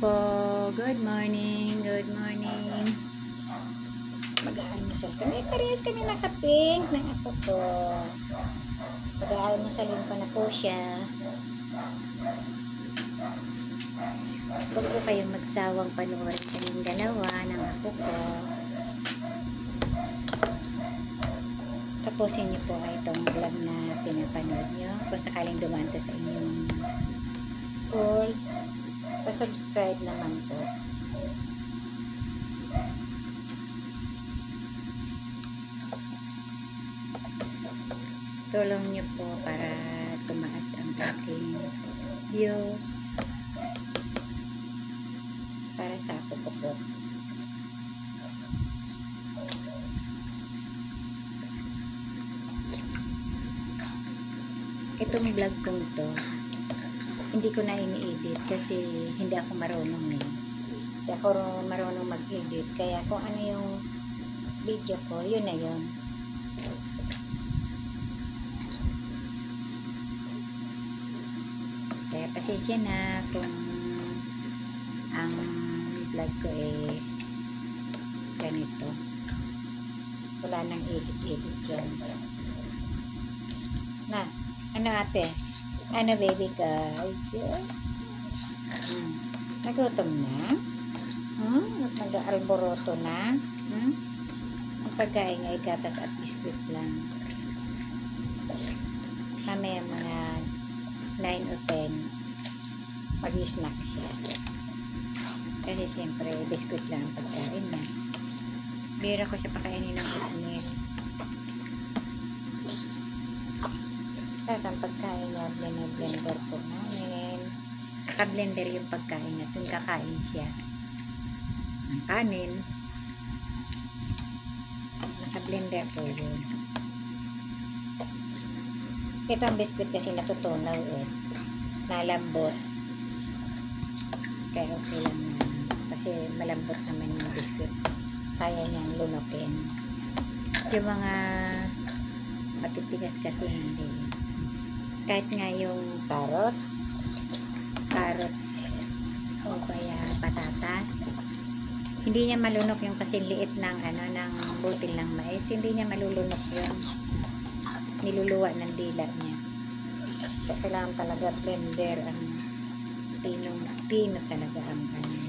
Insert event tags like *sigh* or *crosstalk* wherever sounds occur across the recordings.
po. Good morning. Good morning. Mag-aalmusal kami. Parehas kami naka-pink ng apo ko. Mag-aalmusalin ko na po siya. Huwag po kayong magsawang panoorin kaming dalawa ng apo ko. Tapusin niyo po itong vlog na pinapanood niyo. Kung sakaling dumaan to sa inyong call, pa-subscribe naman po. Tulong niyo po para tumaas ang aking views para sa ako po po. Itong vlog kong to, hindi ko na ini-edit kasi hindi ako marunong eh. Hindi ako marunong mag-edit. Kaya kung ano yung video ko, yun na yun. Kaya pasensya na kung ang vlog ko eh ganito. Wala nang edit-edit yan. Na, ano ate? Ano baby guys? Hmm. Nagutom na? Hmm? Nag-alboroto na? Hmm? Ang pagkain ay gatas at biskuit lang. Mamaya mga 9 o 10 mag-snack siya. Kasi siyempre, biskuit lang ang pagkain niya. Bira ko siya pakainin ng oatmeal. Tapos ang pagkain niya, blender po namin. Naka-blender yung pagkain niya. Kung kakain siya ng kanin. Naka-blender po yun. Ito ang biscuit kasi natutunaw eh. Nalambot. Kaya okay lang na. Kasi malambot naman yung biscuit. Kaya niyang lunokin. Yung mga matitigas kasi hindi. Kahit nga yung carrots, carrots, o kaya patatas, hindi niya malunok yung kasi liit ng ano ng butil ng mais, hindi niya malulunok yun. Niluluwa ng dila niya. Kasi lang talaga blender ang tinong tino talaga ang ano,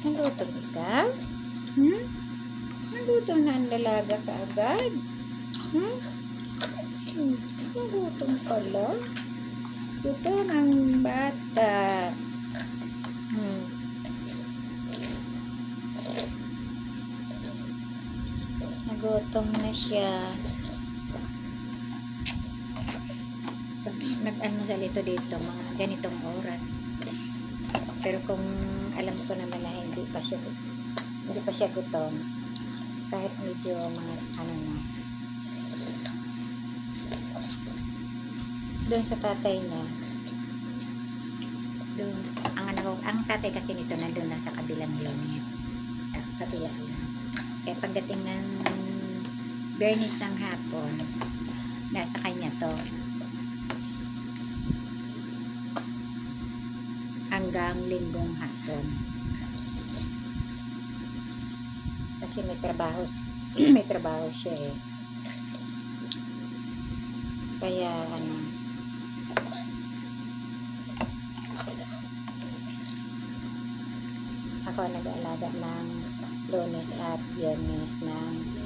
Nagutom ka? Hmm? Nagutom na ang dalaga ka agad? Hmm? Nagutom ka lang? Gutom ang bata. Hmm. Nagutom na siya. Nag-ano dito, mga ganitong oras. Pero kung alam ko naman na hindi pa siya hindi pa siya gutom, kahit medyo mga ano na, doon sa tatay niya, doon, ang ko, ang tatay kasi nito nandun na sa kabilang unit. Ah, kabila lang. Kaya pagdating ng Bernice ng hapon, nasa kanya to. Hanggang linggong hapon. Kasi may trabaho, *clears throat* may trabaho siya eh. Kaya ano, ako nag-aalaga ng lunes at biyernes ng